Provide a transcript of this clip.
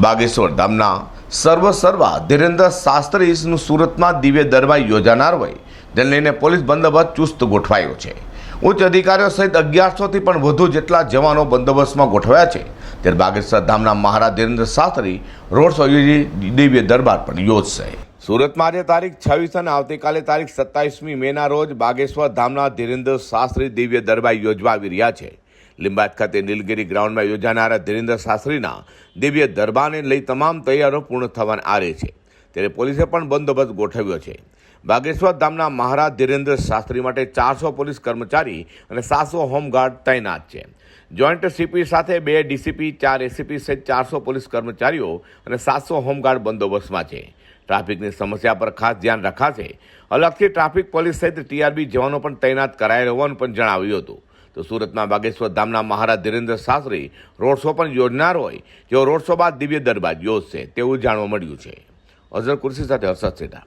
બાગેશ્વર ધામના સર્વ સર્વા ધીરેન્દ્ર શાસ્ત્રીનું સુરતમાં દિવ્ય દરબાર યોજાનાર હોય તેને લઈને પોલીસ બંદોબસ્ત ચુસ્ત ગોઠવાયો છે. ઉચ્ચ અધિકારીઓ સહિત અગિયારસોથી પણ વધુ જેટલા જવાનો બંદોબસ્તમાં ગોઠવાયા છે. ત્યારે બાગેશ્વર ધામના મહારાજ ધીરેન્દ્ર શાસ્ત્રી રોડ શો દિવ્ય દરબાર પણ યોજશે. સુરતમાં આજે તારીખ છવ્વીસ અને આવતીકાલે તારીખ સત્તાવીસમી મેના રોજ બાગેશ્વર ધામના ધીરેન્દ્ર શાસ્ત્રી દિવ્ય દરબાર યોજવા આવી રહ્યા છે. લીંબાયત ખાતે નીલગીરી ગ્રાઉન્ડમાં યોજાનારા ધીરેન્દ્ર શાસ્ત્રીના દિવ્ય દરબારને લઈ તમામ તૈયારીઓ પૂર્ણ થવાના આરે છે. ત્યારે પોલીસે પણ બંદોબસ્ત ગોઠવ્યો છે. બાગેશ્વર ધામના મહારાજ ધીરેન્દ્ર શાસ્ત્રી માટે ચારસો પોલીસ કર્મચારી અને સાતસો હોમગાર્ડ તૈનાત છે. જોઈન્ટ સીપી સાથે બે ડીસીપી, ચાર એસીપી સહિત ચારસો પોલીસ કર્મચારીઓ અને સાતસો હોમગાર્ડ બંદોબસ્તમાં છે. ટ્રાફિકની સમસ્યા પર ખાસ ધ્યાન રખાશે. અલગથી ટ્રાફિક પોલીસ સહિત ટીઆરબી જવાનો પણ તૈનાત કરાયેલ હોવાનું પણ જણાવ્યું હતું. તો સુરતમાં બાગેશ્વર ધામના મહારાજ ધીરેન્દ્ર શાસ્ત્રી રોડ શો પણ યોજનાર હોય, જેઓ રોડ શો બાદ દિવ્ય દરબાર યોજશે, તેવું જાણવા મળ્યું છે. અઝર કુર્સી સાથે હર્ષદ સેઠા.